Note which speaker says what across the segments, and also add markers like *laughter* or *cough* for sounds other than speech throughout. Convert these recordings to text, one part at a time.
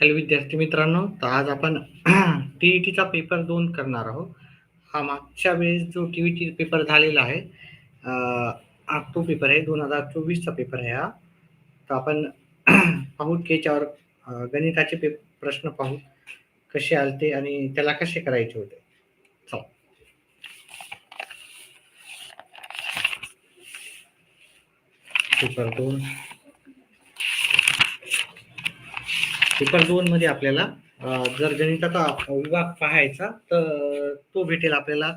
Speaker 1: Hello विद्यार्थी मित्रांनो तर आज आपण टी ई टीचा पेपर दोन करणार आहोत. हा मागच्या वेळेस जो टी ई टी पेपर झालेला आहे तो पेपर आहे दोन हजार चोवीसचा पेपर आहे हा. तर आपण *clears throat* पाहू की याच्यावर गणिताचे पे प्रश्न पाहू कसे आलते आणि त्याला कसे करायचे होते. पेपर दोन. पेपर दोन मध्ये आपल्याला जर गणिताचा विभाग पाहायचा तर तो भेटेल आपल्याला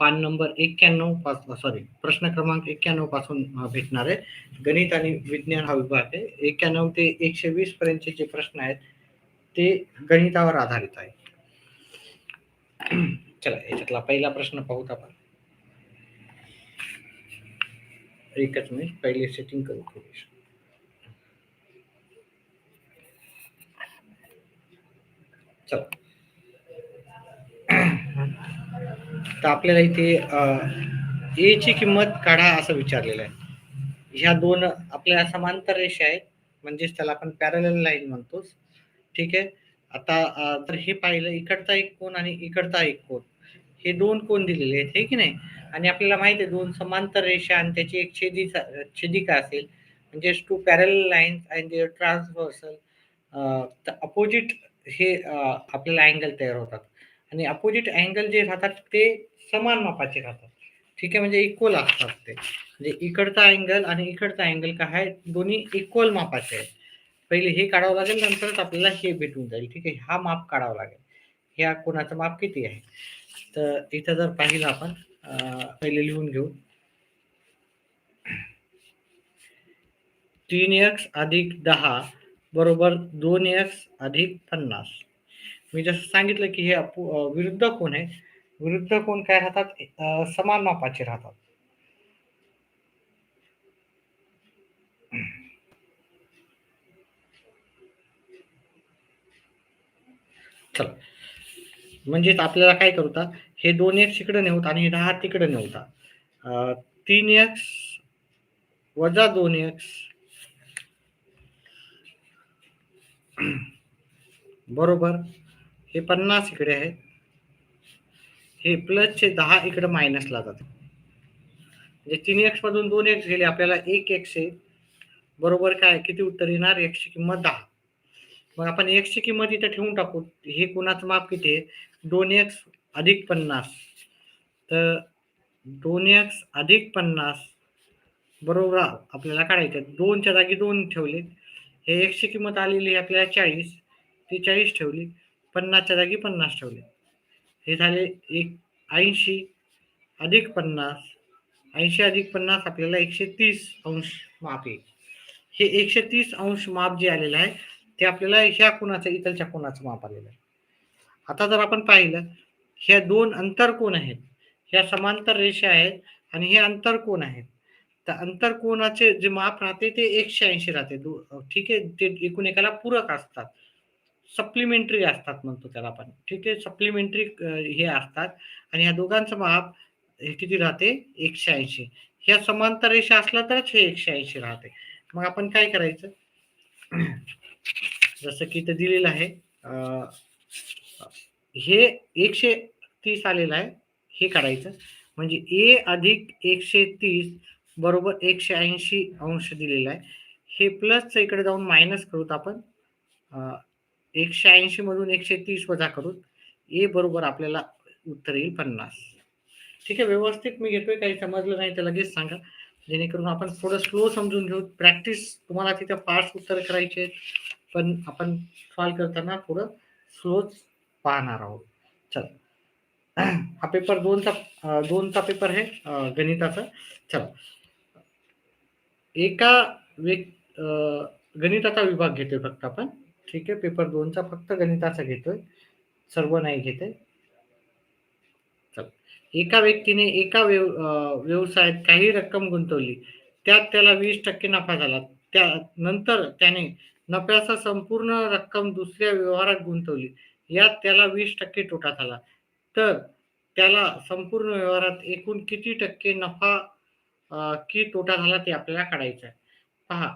Speaker 1: पान नंबर एक्क्याण्णव पास सॉरी प्रश्न क्रमांक एक्क्याण्णवपासून भेटणार आहे. गणित आणि विज्ञान हा विभाग आहे. एक्क्याण्णव ते एकशे वीस पर्यंतचे जे प्रश्न आहेत ते गणितावर आधारित आहे. चला याच्यातला पहिला प्रश्न पाहूत आपण. एकच मिनिट पहिले सेटिंग करू चला. तर आपल्याला इथे ए ची किंमत काढा असं विचारलेलं आहे. ह्या दोन आपल्या समांतर रेषा आहेत. म्हणजेच त्याला आपण पॅरल लाईन म्हणतोच ठीक आहे? आता तर हे पाहिलं इकडचा एक कोण आणि इकडचा एक कोण हे दोन कोण दिलेले आहेत हे की नाही? आणि आपल्याला माहिती आहे दोन समांतर रेषा आणि त्याची एक छेदी छेदिका असेल. म्हणजेच two parallel lines and transversal opposite हे अ, आपल्याला अँगल तयार होतात. आणि अपोजिट अँगल जे राहतात ते समान मापाचे राहतात. ठीक आहे? म्हणजे इक्वल असतात ते. म्हणजे इकडचा अँगल आणि इकडचा अँगल काय आहे? दोन्ही इक्वल मापाचे आहेत. पहिले हे काढावं लागेल नंतरच आपल्याला हे भेटून जाईल. ठीक आहे? हा माप काढावा लागेल. ह्या कोणाचा माप किती आहे? तर इथं जर पाहिलं आपण पहिले लिहून घेऊ. तीन एक्स अधिक दहा बरोबर दोन एक्स अधिक पन्नास. मी जसं सांगितलं की हे अपो- विरुद्ध कोण आहे? विरुद्ध कोण काय राहतात? समान मापाचे राहतात. चला. म्हणजेच आपल्याला काय करूता हे दोन एक्स इकडे नेऊत आणि दहा तिकडे नेऊता. तीन एक्स वजा दोन एक्स *clears throat* बरोबर. हे पन्नास इकडे आहेत. हे प्लसचे दहा इकडे मायनसला जातात. म्हणजे तीन एक्स मधून दोन एक्स गेले आपल्याला एक एक्स आहे. बरोबर काय? किती उत्तर येणार? एक्सची किंमत दहा. मग आपण एक्सची किंमत इथे ठेवून टाकू. हे कोणाचं माप किती आहे? दोन एक्स अधिक पन्नास. तर दोन एक्स अधिक पन्नास बरोबर आपल्याला काढायचं आहे. दोनच्या जागी दोन ठेवले. हे एकशे किंमत आलेली आपल्याला चाळीस ती चाळीस ठेवली पन्नासच्या जागी पन्नास ठेवले. हे झाले एक ऐंशी अधिक पन्नास ऐंशी अधिक पन्नास आपल्याला एकशे तीस अंश माप येईल. हे एकशे तीस अंश माप जे आलेलं आहे ते आपल्याला ह्या कोणाचं इथलच्या कोणाचं माप आलेलं आहे. आता जर आपण पाहिलं ह्या दोन अंतर कोण आहेत ह्या समांतर रेषा आहेत आणि हे अंतर कोण आहेत तर अंतरकोणाचे जे माप राहते ते एकशे ऐंशी राहते. दो- ठीक आहे? ते एकूण एकाला पूरक असतात. सप्लिमेंटरी असतात म्हणतो त्याला आपण. ठीक आहे? सप्लिमेंटरी हे असतात. आणि ह्या दोघांचं माप हे किती राहते? एकशे ऐंशी. ह्या समांतर रेषा असला तरच हे एकशे ऐंशी राहते. मग आपण काय करायचं? *clears throat* जसं की इथं दिलेलं आहे हे एकशे तीस आलेलं आहे. हे काढायचं. म्हणजे ए अधिक एकशे तीस बरोबर एकशे ऐंशी अंश दिलेला आहे. हे प्लसचं इकडे जाऊन मायनस करूत आपण. एकशे ऐंशी मधून एकशे तीस वजा करू ए बरोबर आपल्याला उत्तर येईल पन्नास. ठीक आहे व्यवस्थित मी घेतोय काही समजलं नाही तर लगेच सांगा. जेणेकरून आपण थोडं स्लो समजून घेऊ. प्रॅक्टिस तुम्हाला तिथे फास्ट उत्तर करायचे पण आपण सॉल्व करताना थोडं स्लोच पाहणार आहोत. चला. *clears throat* हा पेपर दोनचा दोनचा पेपर आहे गणिताचा. चला. एका व्यक् गणिताचा विभाग घेतोय फक्त आपण. ठीक आहे पेपर दोनचा फक्त गणिताचा घेतोय. सर्व नाही घेते एका व्यक्तीने एका व्यव व्यवसायात काही रक्कम गुंतवली. त्यात त्याला वीस टक्के नफा झाला. त्या नंतर त्याने नफ्याचा संपूर्ण रक्कम दुसऱ्या व्यवहारात गुंतवली. यात त्याला वीस टक्के तोटा झाला. तर त्याला संपूर्ण व्यवहारात एकूण किती टक्के नफा की तोटा झाला ते आपल्याला काढायचं आहे पहा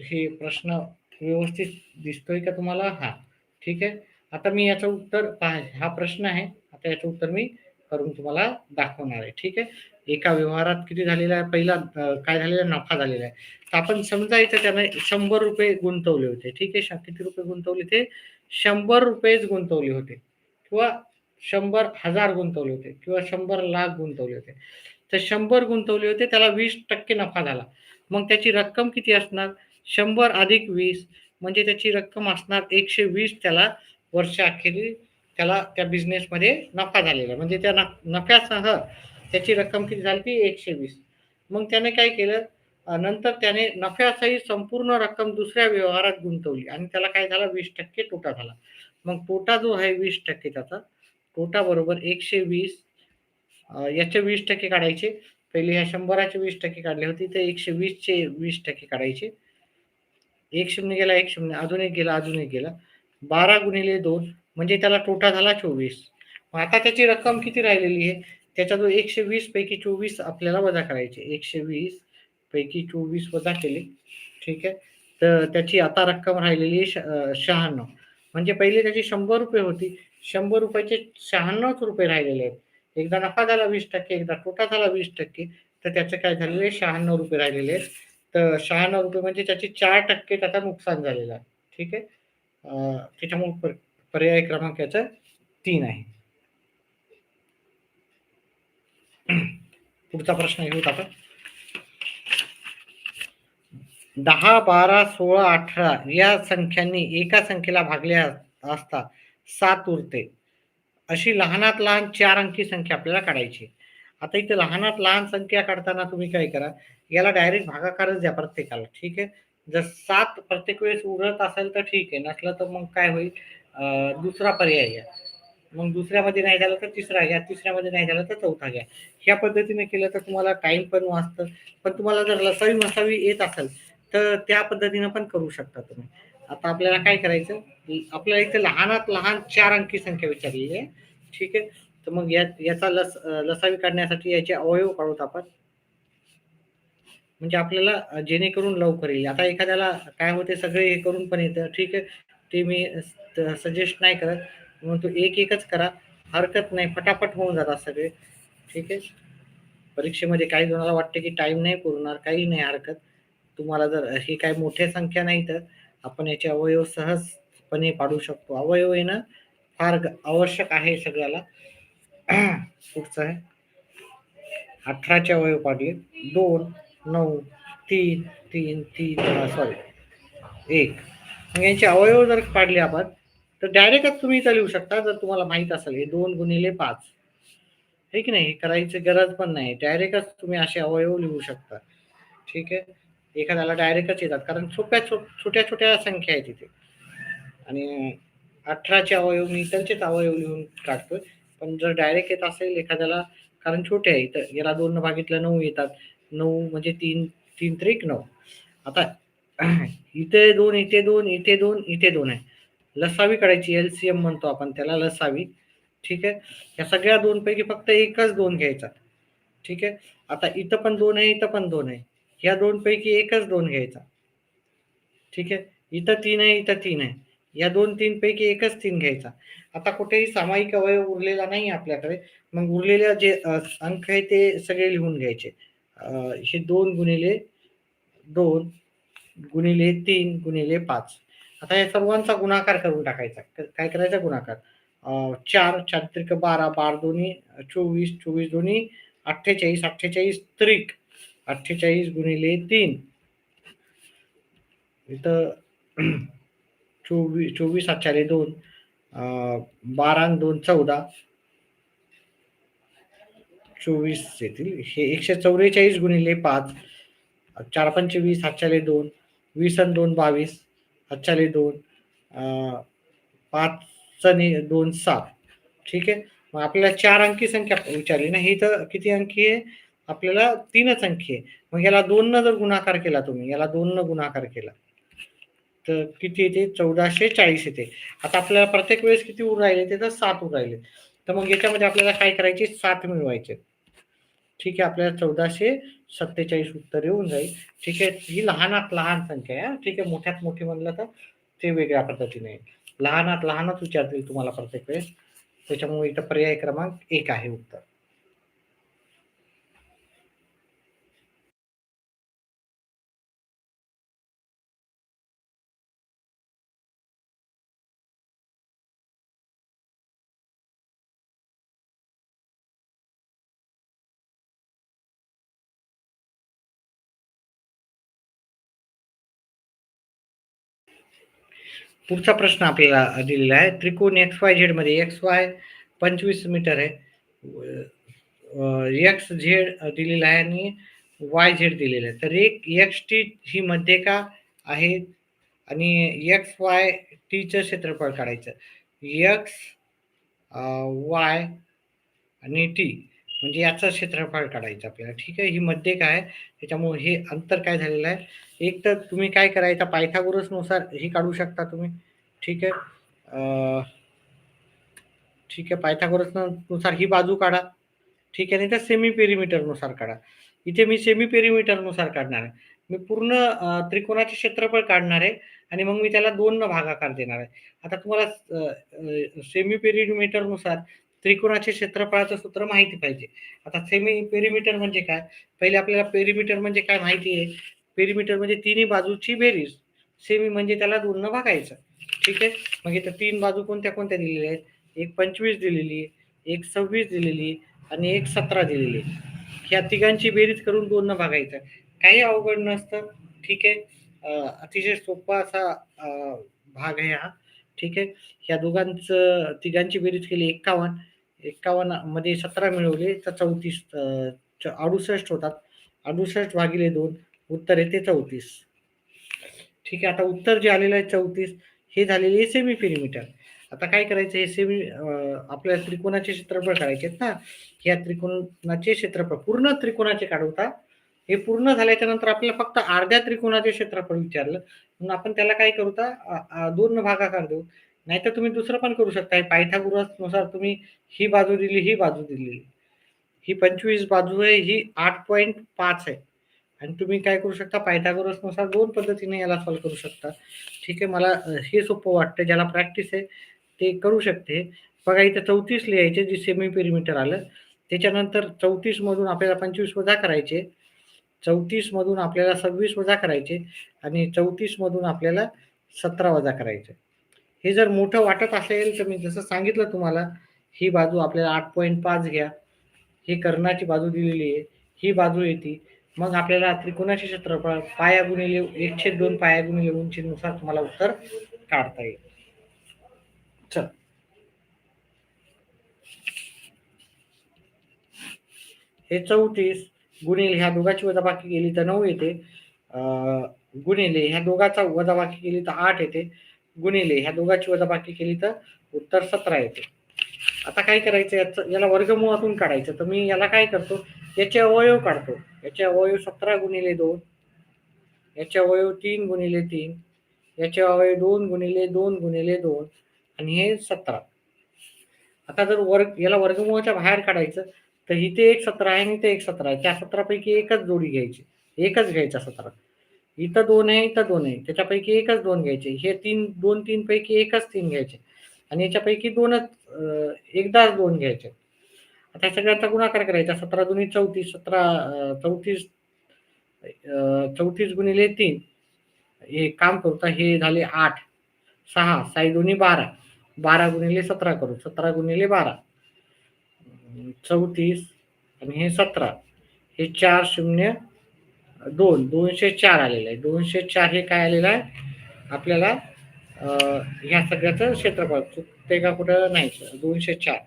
Speaker 1: हे प्रश्न व्यवस्थित दिसतोय का तुम्हाला? हा ठीक आहे. आता मी याचं उत्तर पहा हा प्रश्न आहे. आता याचं उत्तर मी करून तुम्हाला दाखवणार आहे ठीक आहे. एका व्यवहारात किती झालेला आहे? पहिला काय झालेला आहे? नफा झालेला आहे. तर आपण समजायचं त्याने शंभर रुपये गुंतवले होते ठीक आहे. किती रुपये गुंतवले ते? शंभर रुपयेच गुंतवले होते. किंवा शंभर हजार गुंतवले होते किंवा शंभर लाख गुंतवले होते. तर शंभर गुंतवले होते त्याला वीस टक्के नफा झाला. मग त्याची रक्कम किती असणार? शंभर अधिक वीस म्हणजे त्याची रक्कम असणार एकशे वीस त्याला वर्ष अखेरी त्याला त्या बिझनेसमध्ये नफा झालेला. म्हणजे त्या नफ्यासह त्याची रक्कम किती झाली ती एकशे वीस. मग त्याने काय केलं? नंतर त्याने नफ्यासही संपूर्ण रक्कम दुसऱ्या व्यवहारात गुंतवली आणि त्याला काय झाला? वीस टक्के तोटा झाला. मग तोटा जो आहे वीस टक्के त्याचा तोटा बरोबर एकशे वीस याचे वीस टक्के काढायचे. पहिले ह्या शंभराचे वीस टक्के काढले होते तर एकशे वीसचे वीस टक्के काढायचे. एक शून्य गेला एक शून्य अजून एक गेला अजून एक गेला. बारा गुणिले दोन म्हणजे त्याला तोटा झाला चोवीस. मग आता त्याची रक्कम किती राहिलेली आहे? त्याच्या जो एकशे वीस पैकी चोवीस आपल्याला वजा करायचे. एकशे वीस पैकी चोवीस वजा केले. ठीक आहे? तर त्याची आता रक्कम राहिलेली आहे श- शहाण्णव. म्हणजे पहिले त्याची शंभर रुपये होती. शंभर रुपयाचे शहाण्णवच रुपये राहिलेले आहेत. एकदा नफा झाला वीस टक्के एकदा तोटा झाला वीस टक्के तर त्याचं काय झालेलं आहे? शहाण्णव रुपये राहिलेले आहेत. तर शहाण्णव रुपये म्हणजे त्याचे चार टक्के त्याचा नुकसान झालेलं आहे. ठीक आहे? त्याच्यामुळे पर्याय क्रमांक याचा तीन आहे. पुढचा प्रश्न घेऊत आपण. दहा बारा सोळा अठरा या संख्यांनी एका संख्येला भागले असता सात उरते. अशी लहानात लहान चार अंकी संख्या आपल्याला काढायची आता इथे लहानात लहान संख्या काढताना तुम्ही काय करा याला डायरेक्ट भागाकारच द्या प्रत्येकाला ठीक आहे? जर सात प्रत्येक वेळेस उरत असेल तर ठीक आहे नसलं तर मग काय होईल? दुसरा पर्याय घ्या. मग दुसऱ्यामध्ये नाही झालं तर तिसरा घ्या तिसऱ्यामध्ये नाही झालं तर चौथा घ्या. ह्या पद्धतीने केलं तर तुम्हाला टाइम पण वाचतं. पण तुम्हाला जर लसावी मसावी येत असेल तर त्या पद्धतीनं पण करू शकता तुम्ही. आता आपल्याला काय करायचं? आपल्याला इथे लहानात लहान चार अंकी संख्या विचारलेली आहे. ठीक आहे? तर मग या याचा लस लसावी काढण्यासाठी याचे अवयव काढूत आपण. म्हणजे आपल्याला जेणेकरून लवकर येईल. आता एखाद्याला काय होते सगळे हे करून पण येतं. ठीक आहे? ते मी सजेस्ट नाही करत. म्हणून तो एक एकच करा. हरकत नाही. फटाफट होऊन जातात सगळे. ठीक आहे? परीक्षेमध्ये काही जणांना वाटते की टाइम नाही पुरणार. काही नाही हरकत. तुम्हाला जर ही काही मोठ्या संख्या नाही तर. आपण याचे अवयव सहजपणे पाडू शकतो. अवयव येणं फार आवश्यक आहे सगळ्याला. *clears throat* पुढचं आहे. अठराचे अवयव पाडले. दोन नऊ तीन तीन तीन सॉरी एक. मग यांचे अवयव जर पाडले आपण तर डायरेक्टच तुम्ही इथं लिहू शकता जर तुम्हाला माहीत असेल. हे दोन गुणिले पाच. हे की नाही? हे करायची गरज पण नाही. डायरेक्टच तुम्ही असे अवयव लिहू शकता. ठीक आहे? एखाद्याला डायरेक्टच येतात. कारण सोप्या छोट्या छोट्या संख्या आहेत तिथे. आणि अठराचे अवयव मी त्यांचेच अवयव लिहून काढतोय. पण जर डायरेक्ट येत असेल एखाद्याला कारण छोटे आहे तर याला दोन भागितलं नऊ येतात. नऊ म्हणजे तीन तीन त्रिक नऊ. आता *clears throat* इथे दोन इथे दोन इथे दोन इथे दोन आहे. लसावी काढायची एल सी एम म्हणतो आपण त्याला लसावी. ठीक आहे? या सगळ्या दोन पैकी फक्त एकच दोन घ्यायचा. ठीक आहे? आता इथं पण दोन आहे इथं पण दोन आहे. या दोन पैकी एकच दोन घ्यायचा. ठीक आहे? इथं तीन आहे इथं तीन आहे. या दोन तीन पैकी एकच तीन घ्यायचा. आता कुठेही सामायिक अवयव उरलेला नाही आपल्याकडे. मग उरलेल्या जे अंक आहे ते सगळे लिहून घ्यायचे. हे दोन गुणिले दोन गुणिले तीन गुणिले पाच. आता या सर्वांचा गुणाकार करून टाकायचा. क- काय करायचा गुणाकार? चार चार त्रिक बारा बारा दोन्ही चोवीस चोवीस दोन्ही अठ्ठेचाळीस अठ्ठेचाळीस त्रिक. अठ्ठेचाळीस गुणिले तीन. इथं चोवीस चोवीस अठ्ठाले दोन बारा दोन चौदा. चोवीस येतील. हे एकशे चौवेचाळीस गुणिले पाच चार पंचे वीस हातच्याले दोन वीस आणि दोन बावीस हातच्याले दोन पाच आणि दोन सात. ठीक आहे? मग आपल्याला चार अंकी संख्या विचारली ना? ही तर किती अंकी आहे? आपल्याला तीनच अंकी आहे. मग याला दोन न जर गुणाकार केला तुम्ही याला दोन न गुणाकार केला तर किती येते? चौदाशे चाळीस येते. आता आपल्याला प्रत्येक वेळेस किती उर राहिले ते तर सात उर राहिले. तर मग याच्यामध्ये आपल्याला काय करायचे? सात मिळवायचे. ठीक आहे आपल्याला चौदाशे सत्तेचाळीस उत्तर येऊन जाईल. ठीक आहे ही लहानात लहान संख्या आहे ठीक आहे मोठ्यात मोठी म्हणलं तर ते वेगळ्या पद्धतीने लहानात लहानच विचारतील तुम्हाला प्रत्येक वेळेस. त्याच्यामुळे इथं पर्याय क्रमांक एक आहे उत्तर. पुढचा प्रश्न आपल्याला दिलेला आहे. त्रिकोण एक्स वाय झेडमध्ये एक्स वाय पंचवीस मीटर आहे. एक्स झेड दिलेला आहे आणि वाय झेड दिलेला आहे. तर एक एक्स टी ही मध्यका आहे? आणि एक्स वाय टीचं क्षेत्रफळ काढायचं. एक्स वाय आणि टी म्हणजे याचं क्षेत्रफळ काढायचं आपल्याला. ठीक आहे? ही मध्यका आहे? त्याच्यामुळे हे अंतर काय झालेलं आहे? एक तर तुम्ही काय करायचा पायथागोरसनुसार हे काढू शकता तुम्ही. ठीक आहे. ठीक आहे पायथागोरसनुसार ही बाजू काढा. ठीक आहे नाही तर सेमी पेरिमीटरनुसार काढा. इथे मी सेमी पेरिमीटरनुसार काढणार आहे. मी पूर्ण त्रिकोणाचे क्षेत्रफळ काढणार आहे आणि मग मी त्याला दोन न भागाकार देणार आहे. आता तुम्हाला सेमी पेरिमीटरनुसार त्रिकोणाचे क्षेत्रफळाचं सूत्र माहिती पाहिजे. आता सेमी पेरीमीटर म्हणजे काय? पहिले आपल्याला पेरीमीटर म्हणजे काय माहिती आहे? पेरीमीटर म्हणजे तिन्ही बाजूची बेरीज. सेमी म्हणजे त्याला दोन भागायचं. ठीक आहे? मग इथं तीन बाजू कोणत्या कोणत्या दिलेल्या आहेत? एक पंचवीस दिलेली एक सव्वीस दिलेली आणि एक सतरा दिलेली ह्या तिघांची बेरीज करून दोन भागायचं. काही अवघड नसतं. ठीक आहे? अतिशय सोपा असा भाग आहे हा. ठीक आहे? ह्या दोघांचं तिघांची बेरीज केली एक्कावन्न. एक्कावन्नमध्ये सतरा मिळवले तर चौतीस च- अडुसष्ट होतात. अडुसष्ट भागिले दोन उत्तर येते चौतीस. ठीक आहे आता उत्तर जे आलेलं आहे चौतीस हे झालेले आहे सेमी पेरिमीटर आता काय करायचं हे सेमी आपल्याला त्रिकोणाचे क्षेत्रफळ काढायचे आहेत ना? या त्रिकोणाचे क्षेत्रफळ पूर्ण त्रिकोणाचे काढवता हे पूर्ण झाल्याच्यानंतर आपल्याला फक्त अर्ध्या त्रिकोणाचे क्षेत्रफळ विचारलं. म्हणून आपण त्याला काय करू तर, दोन भागाकार देऊ. नाहीतर तुम्ही दुसरं पण करू शकता. हे तुम्ही ही बाजू दिली ही बाजू दिली. ही पंचवीस बाजू आहे ही आठ पॉईंट पाच आहे. आणि तुम्ही काय करू शकता? पायथागोरसनुसार दोन पद्धतीने याला सॉल्व्ह करू शकता. ठीक आहे मला हे सोपं वाटतं ज्याला प्रॅक्टिस आहे ते करू शकते. बघा इथं चौतीस लिहायचे जे सेमी पेरिमीटर आलं. त्याच्यानंतर चौतीसमधून आपल्याला पंचवीस वजा करायचे. चौतीसमधून आपल्याला सव्वीस वजा करायचे आणि चौतीसमधून आपल्याला सतरा वजा करायचे. हे जर मोठं वाटत असेल तर मी जसं सांगितलं तुम्हाला ही बाजू आपल्याला आठ पॉईंट पाच घ्या. ही कर्णाची बाजू दिलेली आहे. ही बाजू येते. मग आपल्याला त्रिकोणाचे क्षेत्रफळ पाया गुणिले एकशे दोन पाया गुणिले उंचीनुसार तुम्हाला उत्तर काढता येईल. चल. हे चौतीस गुणिले ह्या दोघाची वजाबाकी केली तर नऊ येते. गुणिले ह्या दोघाचा वजाबाकी केली तर आठ येते. गुणिले ह्या दोघाची वजाबाकी केली तर उत्तर सतरा येते. आता काय करायचं? याचं याला वर्गमुळातून काढायचं. तर मी याला काय करतो? याचे अवयव काढतो. याचे अवयव सतरा गुणिले दोन याचे अवयव तीन गुणिले तीन याचे अवयव दोन गुणिले दोन गुणिले दोन आणि हे सतरा. आता जर वर्ग याला वर्गमुळाच्या बाहेर काढायचं तर इथे एक सतरा आहे आणि इथे एक सतरा आहे. त्या सतरापैकी एकच जोडी घ्यायची. एकच घ्यायचा सतरा. इथं दोन आहे इथं दोन आहे. त्याच्यापैकी एकच दोन घ्यायचे. हे तीन दोन तीन पैकी एकच तीन घ्यायचे. आणि याच्यापैकी दोनच एकदाच दोन घ्यायचे. आता सगळ्याचा गुणाकार करायचा. सतरा दोन्ही चौतीस सतरा चौतीस चौतीस गुणिले तीन. हे काम करता हे झाले आठ. सहा साई दोन्ही बारा. बारा गुणिले सतरा करू. सतरा गुणिले बारा. चौतीस आणि हे सतरा. हे चार शून्य दोन. दोनशे चार आलेलं आहे. दोनशे चार हे काय आलेलं आहे? आपल्याला ह्या सगळ्याचं क्षेत्रफळ. चुकते का कुठं नाही दोनशे चार.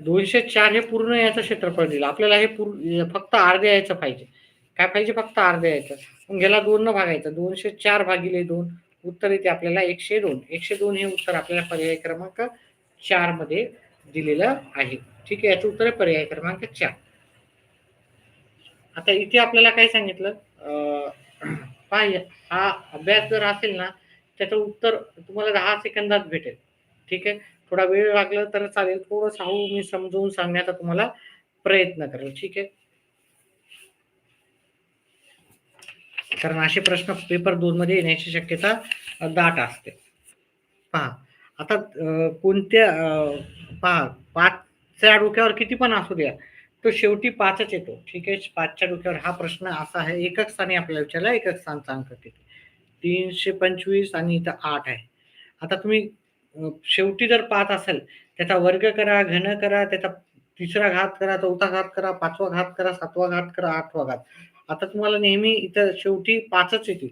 Speaker 1: दोनशे चार हे पूर्ण याचं क्षेत्रफळ दिलं. आपल्याला हे पूर्ण फक्त अर्ध्या यायचं पाहिजे. काय पाहिजे? फक्त अर्ध्या यायचं मग याला दोन न भागायचं. दोनशे चार भागिले दोन उत्तर येते आपल्याला एकशे दोन. एकशे दोन हे उत्तर आपल्याला पर्याय क्रमांक चारमध्ये दिलेलं आहे. ठीक आहे याचं उत्तर आहे पर्याय क्रमांक चार. आता इथे आपल्याला काय सांगितलं? पाहिजे हा अभ्यास जर असेल ना त्याचं उत्तर तुम्हाला दहा सेकंदात भेटेल. ठीक आहे? थोडा वेळ लागला तर चालेल. थोडं साहू मी समजवून सांगण्याचा तुम्हाला प्रयत्न करेल. ठीक आहे? कारण असे प्रश्न पेपर दोन मध्ये येण्याची शक्यता दाट असते. पहा. आता कोणत्या पहा. पाचच्या डोक्यावर किती पण असू द्या तो शेवटी पाचच येतो. ठीक आहे? पाचच्या डोक्यावर हा प्रश्न असा आहे. एकक स्थानी आपल्याला विचारला एकक स्थान सांगतो तीनशे पंचवीस आणि इथं आठ आहे. आता तुम्ही शेवटी जर पाहत असेल त्याचा वर्ग करा घन करा त्याचा तिसरा घात करा चौथा घात करा पाचवा घात करा सातवा घात करा आठवा घात. आता तुम्हाला नेहमी इथं शेवटी पाचच येतील.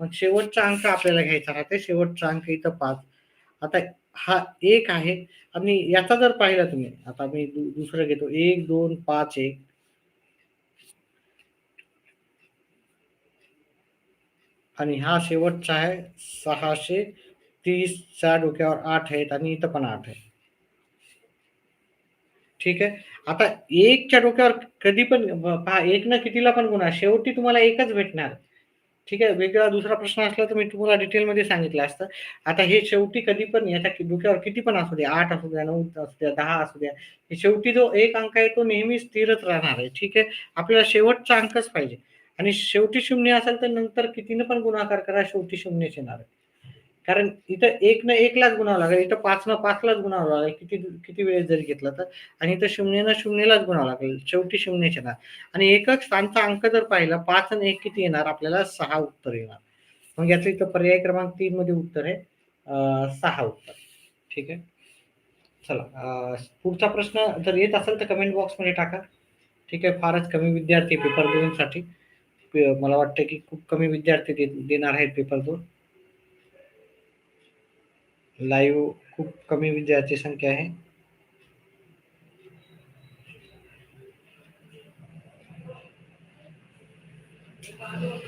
Speaker 1: मग शेवटचा अंक आपल्याला घ्यायचा राहते शेवटचा अंक इथं पाच. आता हा एक आहे आणि याचा जर पाहिला तुम्ही आता मी दु- दुसरं घेतो. एक दोन पाच एक. आणि हा शेवटचा आहे. सहाशे तीसच्या डोक्यावर आठ आहेत आणि इथं पण आठ आहे ठीक आहे. आता एकच्या डोक्यावर कधी पण पहा एक ना कितीला पण गुणा शेवटी तुम्हाला एकच भेटणार. ठीक आहे. वेगळा दुसरा प्रश्न असला तर मी तुम्हाला डिटेलमध्ये सांगितलं असतं. आता हे शेवटी कधी पण याच्या डोक्यावर किती पण असू द्या आठ असू द्या नऊ असू द्या दहा असू द्या हे शेवटी जो एक अंक आहे तो नेहमी स्थिरच राहणार आहे. ठीक आहे. आपल्याला शेवटचा अंकच पाहिजे. आणि शेवटी शून्य असेल तर नंतर कितीनं पण गुणाकार करा शेवटी शून्यच येणार आहे. कारण इथं एक न एकलाच गुणावं लागेल इथं पाच न पाचलाच गुणावं लागेल किती किती वेळेस जरी घेतलं तर. आणि इथं शून्य न शून्यलाच गुणावं लागेल शेवटी शून्यच येणार. आणि एकच स्थानचा अंक जर पाहिला पाच आणि एक किती येणार? आपल्याला सहा उत्तर येणार. मग याचं इथं पर्याय क्रमांक तीन मध्ये उत्तर आहे. सहा उत्तर. ठीक आहे? चला पुढचा प्रश्न जर येत असेल तर कमेंट बॉक्समध्ये टाका. ठीक आहे? फारच कमी विद्यार्थी पेपर दोन साठी खूब मला वाटतं की खूप कमी विद्यार्थी देणार आहेत पेपर दोन लाईव्ह खूप कमी विद्यार्थी संख्या आहे. चला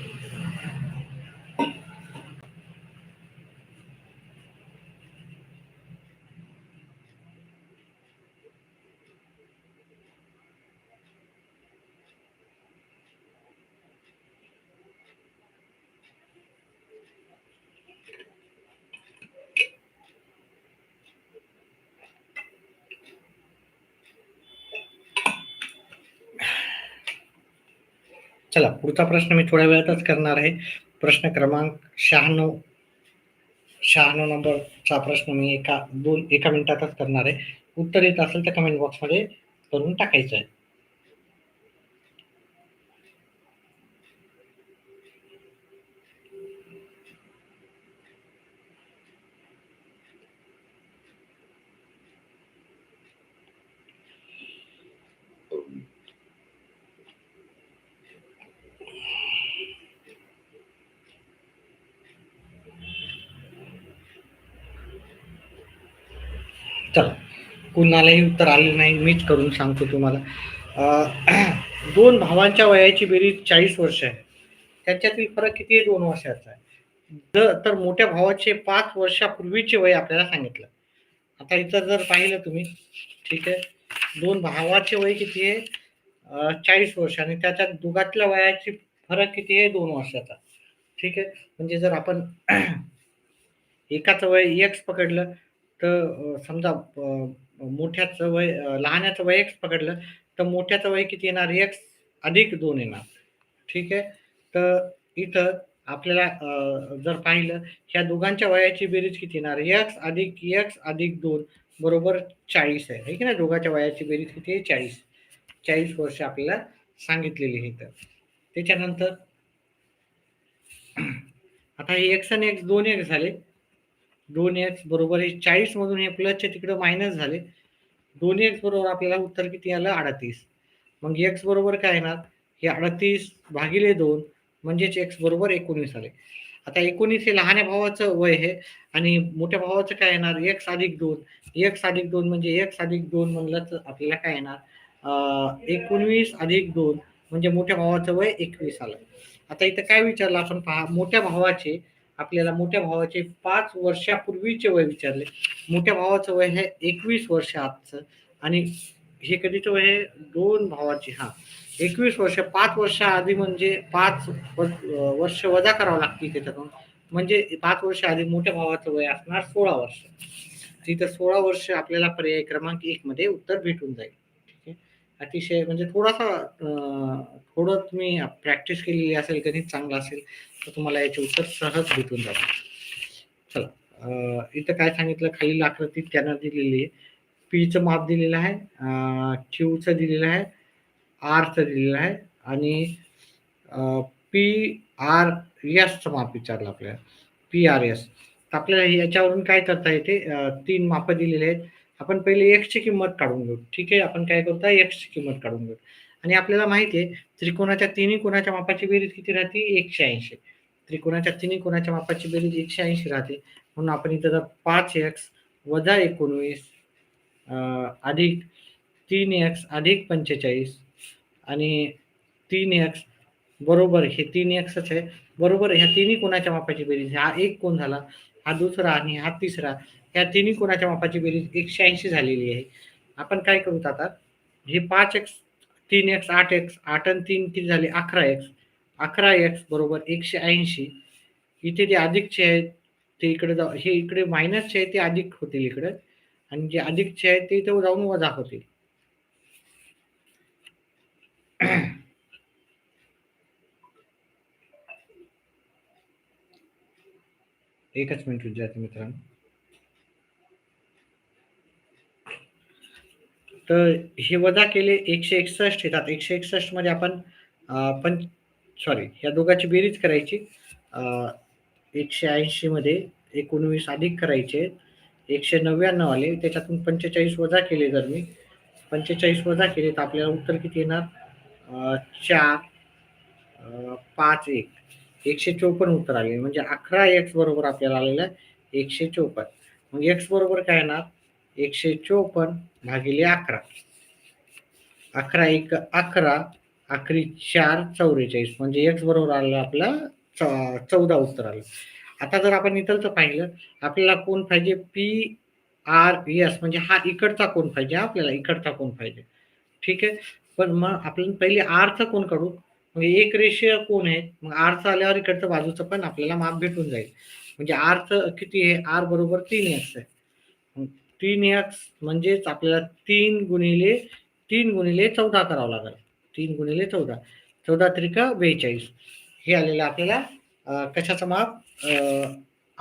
Speaker 1: पुढचा प्रश्न मी थोड्या वेळातच करणार आहे. प्रश्न क्रमांक शहाण्णव शहाण्णव नंबरचा प्रश्न मी एका दोन एका मिनिटातच करणार आहे. उत्तर येत असेल तर कमेंट बॉक्समध्ये करून टाकायचं आहे. चला कुणालाही उत्तर आले नाही मीच करून सांगतो तुम्हाला. *clears throat* दोन भावांच्या वयाची बेरीज चाळीस वर्ष आहे. त्याच्यातील फरक किती आहे? दोन वर्षाचा आहे. जर तर मोठ्या भावाचे पाच वर्षापूर्वीचे वय आपल्याला सांगितलं. आता इथं जर पाहिलं तुम्ही ठीक आहे. दोन भावाचे वय किती आहे? चाळीस वर्ष. आणि त्याच्या दोघातल्या वयाची फरक किती आहे? दोन वर्षाचा. ठीक आहे. म्हणजे जर आपण *clears throat* एकाचं वय एक्स पकडलं तर समजा मोठ्याचं वय लहानाचं वय एक्स पकडलं तर मोठ्याचं वय किती येणार? एक्स अधिक दोन येणार. ठीक आहे? तर इथं आपल्याला जर पाहिलं ह्या दोघांच्या वयाची बेरीज किती येणार? एक्स अधिक एक्स अधिक दोन बरोबर चाळीस आहे. की नाही? दोघांच्या वयाची बेरीज किती आहे? चाळीस. चाळीस वर्ष आपल्याला सांगितलेली आहे इथं. त्याच्यानंतर आता हे एक्स आणि एक्स दोन एक्स झाले. दोन एक्स बरोबर हे चाळीस मधून हे प्लसच्या तिकडं मायनस झाले. दोन एक्स बरोबर आपल्याला उत्तर किती आलं? अडतीस. मग एक्स बरोबर काय येणार? हे अडतीस भागिले दोन म्हणजेच एक्स बरोबर एकोणीस आले. आता एकोणीस हे लहान्या भावाचं वय आहे आणि मोठ्या भावाचं काय येणार? एक्स अधिक दोन. एक्स अधिक दोन म्हणजे एक्स अधिक दोन म्हणलं तर आपल्याला काय येणार? एकोणवीस अधिक दोन म्हणजे मोठ्या भावाचं वय एकवीस आलं. आता इथं काय विचारलं आपण पहा? मोठ्या भावाचे आपल्याला मोठ्या भावाचे पाच वर्षापूर्वीचे वय विचारले. मोठ्या भावाचं वय हे एकवीस वर्ष आजचं आणि हे कधीचं वय आहे दोन भावाचे हा. एकवीस वर्ष पाच वर्ष आधी म्हणजे पाच व- वर्ष वजा करावं लागतील त्याच्यातून. म्हणजे पाच वर्ष आधी मोठ्या भावाचं वय असणार सोळा वर्ष. तिथं सोळा वर्ष आपल्याला पर्याय क्रमांक एक मध्ये उत्तर भेटून जाईल. अतिशय म्हणजे थोडासा थोडं तुम्ही प्रॅक्टिस केलेली असेल गणित चांगलं असेल तर तुम्हाला याचे उत्तर सहज भेटून जातात चला इथं काय सांगितलं? खालील आकृतीत त्यांना दिलेली आहे. पीचं माप दिलेलं आहे क्यूचं दिलेलं आहे आरचं दिलेलं आहे आणि पी आर एसचं माप विचारलं आपल्याला. पी आर एस तर आपल्याला याच्यावरून काय करता येते? तीन मापं दिलेले आहेत. आपण पहिले एक्सची किंमत काढून घेऊ. ठीक आहे? आपण काय करतो एक्सची किंमत काढून घेऊ. आणि आपल्याला माहिती आहे त्रिकोणाच्या तिन्ही कोणाच्या मापाची बेरीज किती राहते? एकशे ऐंशी. त्रिकोणाच्या तिन्ही कोणाच्या मापाची बेरीज एकशे ऐंशी राहते. म्हणून आपण इथं जर पाच एक्स वजा एकोणवीस अधिक तीन एक्स अधिक पंचेचाळीस आणि तीन एक्स बरोबर हे तीन एक्सच आहे. बरोबर ह्या तिन्ही कोणाच्या मापाची बेरीज हा एक कोण झाला हा दुसरा आणि हा तिसरा. ह्या तिन्ही कोणाच्या मापाची बेरीज एकशे ऐंशी झालेली आहे. आपण काय करूत आता हे पाच एक्स तीन एक्स आठ एक्स आठ आणि तीन किती झाले? अकरा एक्स अकरा एक्स बरोबर एकशे ऐंशी. इथे जे अधिकचे आहेत ते इकडे जाऊ हे इकडे मायनसचे आहे ते अधिक होतील इकडे. आणि जे अधिकचे आहेत ते इथे जाऊन वजा होतील. एकच मिनिट विद्यार्थी मित्रांनो. तर हे वजा केले एकशे एकसष्ट. येतात एकशे एकसष्टमध्ये आपण पण सॉरी या दोघांची बेरीज करायची. एकशे ऐंशी मध्ये एकोणवीस अधिक करायचे. एकशे नव्याण्णव आले. त्याच्यातून पंचेचाळीस वजा केले जर मी. पंचेचाळीस वजा केले तर आपल्याला उत्तर किती येणार? चार पाच एक. एकशे चोपन्न उत्तर आले. म्हणजे अकरा एक्स बरोबर आपल्याला आलेलं आहे एकशे चोपन्न. मग एक्स बरोबर काय येणार? एकशे चोपन्न भागिले अकरा. अकरा एक अकरा अकरी चार चौवेचाळीस. म्हणजे एक्स बरोबर आलं आपला चौ- चौदा उत्तर आलं. आता जर आपण इथलचं पाहिलं आपल्याला कोण पाहिजे? पी आर एस म्हणजे हा इकडचा कोण पाहिजे? आपल्याला इकडचा कोण पाहिजे? ठीक आहे? पण मग आपण पहिले आरचा कोण काढू? मग एक रेषीय कोण आहे? मग आरचं आल्यावर इकडचं बाजूचं पण आपल्याला माप भेटून जाईल. म्हणजे आरचं किती आहे? आर बरोबर तीन एक्स आहे. तीन एक्स म्हणजेच आपल्याला तीन गुणिले तीन गुणिले चौदा करावं लागेल. तीन गुणिले चौदा. चौदा त्रिका बेचाळीस. हे आलेलं आपल्याला कशाचं माप?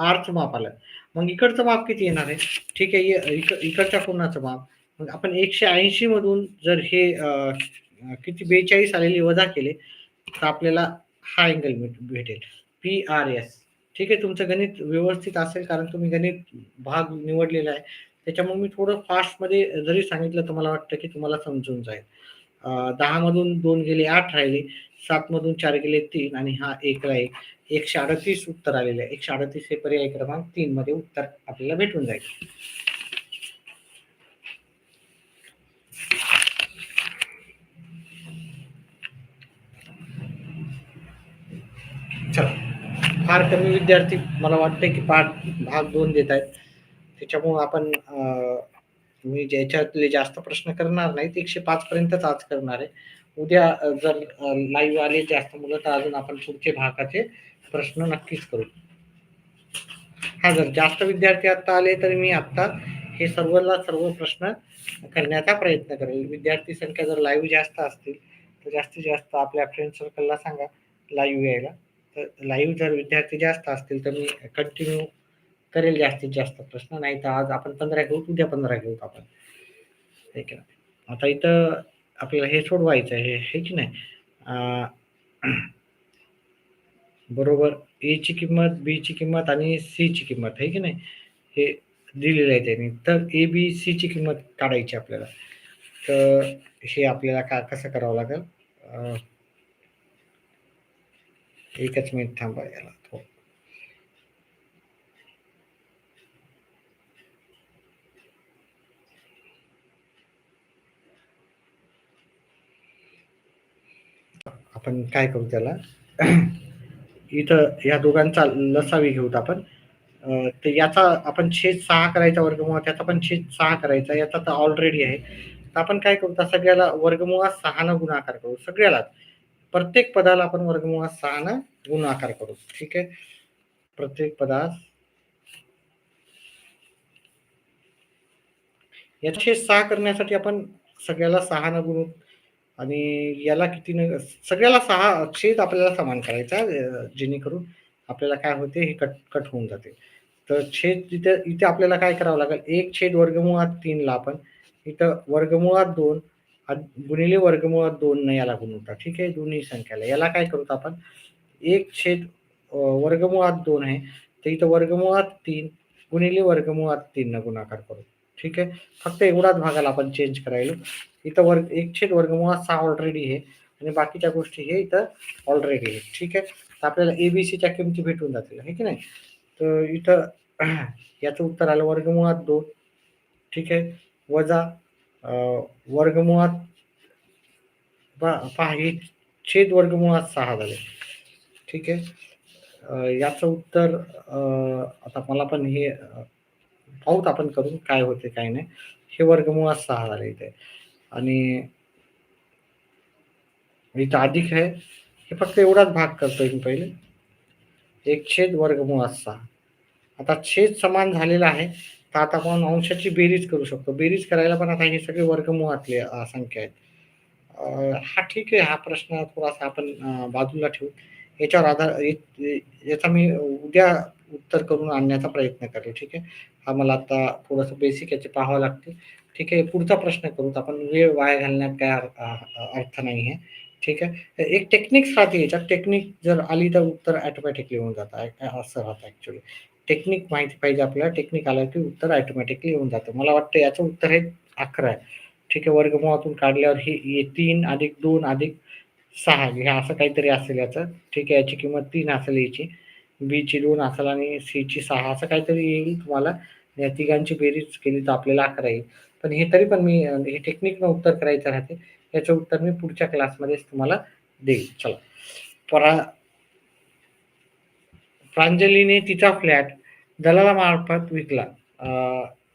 Speaker 1: आरचं माप आलं. मग इकडचं माप किती येणार आहे? ठीक आहे इक- इकडच्या कोणाचं माप? मग आपण एकशे ऐंशी मधून जर हे किती बेचाळीस आलेले वजा केले तर आपल्याला हा अँगल भेटेल. P R S. ठीक आहे तुमचं गणित व्यवस्थित असेल कारण तुम्ही गणित भाग निवडलेला आहे. त्याच्यामुळे मी थोडं फास्टमध्ये जरी सांगितलं तर मला वाटतं की तुम्हाला समजून जाईल. दहामधून दोन गेले आठ राहिले सातमधून चार गेले तीन आणि हा एक राहील एकशे अडतीस उत्तर आलेले आहे. एकशे अडतीस हे पर्याय क्रमांक तीन मध्ये उत्तर आपल्याला भेटून जाईल. फार कमी विद्यार्थी मला वाटतं की पाठ भाग दोन देत आहेत. त्याच्यामुळं आपण मी ज्याच्यातले जास्त प्रश्न करणार नाहीत एकशे पाच पर्यंतच आज करणार आहे. उद्या जर लाईव्ह आले जास्त मुलं तर अजून आपण पुढचे भागाचे प्रश्न नक्कीच करू. हा जर जास्त विद्यार्थी आता आले तर मी आता हे सर्वला सर्व प्रश्न करण्याचा प्रयत्न करेल. विद्यार्थी संख्या जर लाईव्ह जास्त असतील तर जास्तीत जास्त आपल्या फ्रेंड सर्कलला सांगा लाईव्ह यायला. तर लाईव्ह जर विद्यार्थी जास्त असतील तर मी कंटिन्यू करेल जास्तीत जास्त प्रश्न नाही तर आज आपण पंधरा घेऊ उद्या पंधरा घेऊ आपण. ठीक आहे आता इथं आपल्याला हे सोडवायचं आहे हे की नाही? बरोबर ए ची किंमत बी ची किंमत आणि सी ची किंमत आहे की नाही? हे दिलेलं आहे त्यांनी. तर ए बी सी ची किंमत काढायची आपल्याला. तर हे आपल्याला का कसं करावं लागेल? एकच मिनिट थांबा याला थोडं. आपण काय करू त्याला? *clears throat* इथं या दोघांचा लसावी घेऊत आपण. तर याचा आपण छेद सहा करायचा वर्गमुळा त्याचा पण छेद सहा करायचा याचा तर ऑलरेडी आहे. तर आपण काय करू त्या सगळ्याला वर्गमुळात सहानं गुणाकार करू सगळ्याला प्रत्येक पदाला आपण वर्गमुळा सहानं गुणाकार करू ठीक आहे? प्रत्येक पदास. याचे सहा करण्यासाठी आपण सगळ्याला सहा न गुणू आणि याला किती न सगळ्याला सहा छेद आपल्याला समान करायचा जेणेकरून आपल्याला काय होते हे कट कट होऊन जाते. तर छेद इथे इथे आपल्याला काय करावं लागेल एक छेद वर्गमुळात तीनला आपण इथं वर्गमुळात दोन गुणिले वर्गमुळात दोन न याला गुणवता ठीक आहे? दोन्ही संख्याला. याला काय करू आपण एक छेद वर्गमुळात दोन आहे तर इथं वर्गमुळात तीन गुणिले वर्गमुळात तीन न गुणाकार करू. ठीक आहे? फक्त एवढाच भागाला आपण चेंज करायला. इथं वर्ग एक छेद वर्गमुळात सहा ऑलरेडी आहे. आणि बाकीच्या गोष्टी हे इथं ऑलरेडी आहे ठीक आहे? तर आपल्याला एबीसीच्या किमती भेटून जातील. आहे की नाही? तर इथं *clears throat* याचं उत्तर आलं वर्गमुळात दोन. ठीक आहे? वजा वर्गमुळात पहा पहा हे छेद वर्गमुळात सहा झाले. ठीक आहे? याचं उत्तर आता मला पण हे पाहूत आपण करून काय होते काय नाही. हे वर्गमुळात सहा झाले इथे. आणि इथं अधिक आहे. हे फक्त एवढाच भाग करतोय मी पहिले. एक छेद वर्गमुळात सहा. आता छेद समान झालेला आहे. तर आता आपण अंशाची बेरीज करू शकतो. बेरीज करायला पण आता हे सगळे वर्गमुळातले संख्या आहेत. हा ठीक आहे. हा प्रश्न थोडासा आपण बाजूला ठेवू. याच्यावर आधार याचा मी उद्या उत्तर करून आणण्याचा प्रयत्न करेल ठीक आहे? हा मला आता थोडंसं बेसिक याचे पाहावं लागते ठीक आहे पुढचा प्रश्न करू. आपण वेळ वाया घालण्यात काय अर्थ नाही आहे. ठीक आहे? एक टेक्निक्स राहते याच्यात. टेक्निक जर आली तर उत्तर ॲटोमॅटिकली होऊन जातं. असं राहतं ॲक्च्युली टेक्निक माहिती पाहिजे आपल्याला. टेक्निक आलं की उत्तर ॲटोमॅटिकली येऊन जातं. मला वाटतं याचं उत्तर हे अकरा आहे. ठीक आहे? वर्गमुळातून काढल्यावर हे तीन अधिक दोन अधिक सहा हे असं काहीतरी असेल याचं. ठीक आहे याची किंमत तीन असेल याची. बीची दोन असेल आणि सीची सहा असं काहीतरी येईल तुम्हाला. या तिघांची बेरीज केली तर आपल्याला अकरा येईल. पण हे तरी पण मी हे टेक्निकनं उत्तर करायचं राहते. याचं उत्तर मी पुढच्या क्लासमध्येच तुम्हाला देईल. चला. परा प्रांजलीने तिचा फ्लॅट दलालामार्फत विकला.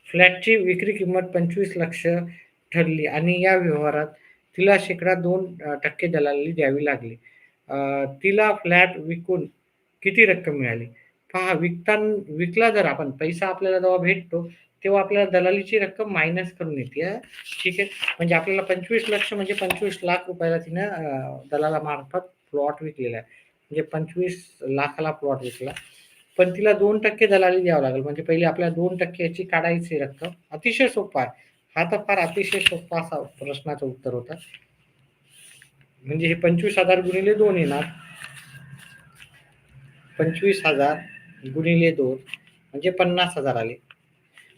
Speaker 1: फ्लॅटची विक्री किंमत पंचवीस लक्ष ठरली आणि या व्यवहारात तिला शेकडा दोन टक्के दलाली द्यावी लागली. तिला फ्लॅट विकून किती रक्कम मिळाली? पहा विकता विकला जर आपण पैसा आपल्याला जेव्हा भेटतो तेव्हा आपल्याला दलालीची रक्कम मायनस करून येते ठीक आहे? म्हणजे आपल्याला पंचवीस लक्ष म्हणजे पंचवीस लाख रुपयाला तिनं दलालामार्फत प्लॉट विकलेला आहे. म्हणजे पंचवीस लाखाला प्लॉट विकला. पण तिला दोन टक्के दलाली द्यावं लागेल. म्हणजे पहिले आपल्याला दोन टक्के याची काढायची रक्कम. अतिशय सोपं आहे. हा तर फार अतिशय सोपा असा प्रश्नाचं उत्तर होता. म्हणजे हे पंचवीस हजार गुणिले दोन येणार. पंचवीस हजार गुणिले दोन म्हणजे पन्नास हजार आले.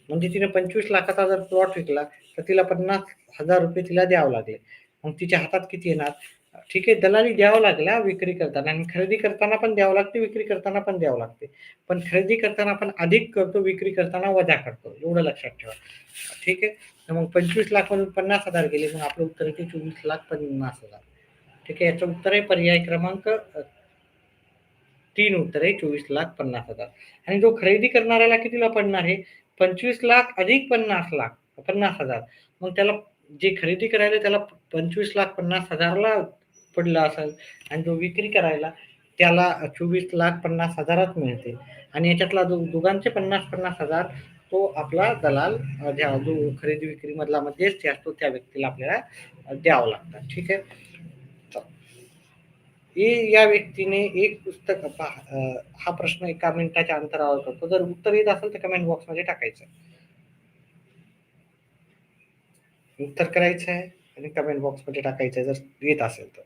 Speaker 1: म्हणजे तिने पंचवीस लाखाचा जर प्लॉट विकला तर तिला पन्नास हजार रुपये तिला द्यावं लागले. मग तिच्या हातात किती येणार? ठीक आहे दलाली द्यावं लागल्या विक्री करताना. आणि खरेदी करताना पण द्यावं लागते विक्री करताना पण द्यावं लागते. पण खरेदी करताना आपण अधिक करतो विक्री करताना वजा करतो. एवढं लक्षात ठेवा. ठीक आहे? तर मग पंचवीस लाख म्हणून पन्नास हजार गेले मग आपलं उत्तर येते चोवीस लाख पन्नास हजार. ठीक आहे? याचं उत्तर आहे पर्याय क्रमांक तीन उत्तर आहे चोवीस लाख पन्नास हजार. आणि जो खरेदी करणाऱ्याला कितीला पडणार आहे? पंचवीस लाख अधिक पन्नास लाख पन्नास हजार. मग त्याला जे खरेदी करायला त्याला पंचवीस लाख पन्नास हजारला पडला असेल आणि जो विक्री करायला त्याला चोवीस लाख पन्नास हजारात मिळते. आणि याच्यातला जो दोघांचे पन्नास पन्नास हजार तो आपला दलाल ज्या जो खरेदी विक्रीमधला मध्यस्थी असतो त्या व्यक्तीला आपल्याला द्यावं लागतं. ठीक आहे? या व्यक्तीने एक पुस्तक हा प्रश्न एका मिनिटाच्या अंतरावर करतो. जर उत्तर येत असेल तर कमेंट बॉक्समध्ये टाकायचं उत्तर करायचं आहे आणि कमेंट बॉक्समध्ये टाकायचं आहे जर येत असेल तर.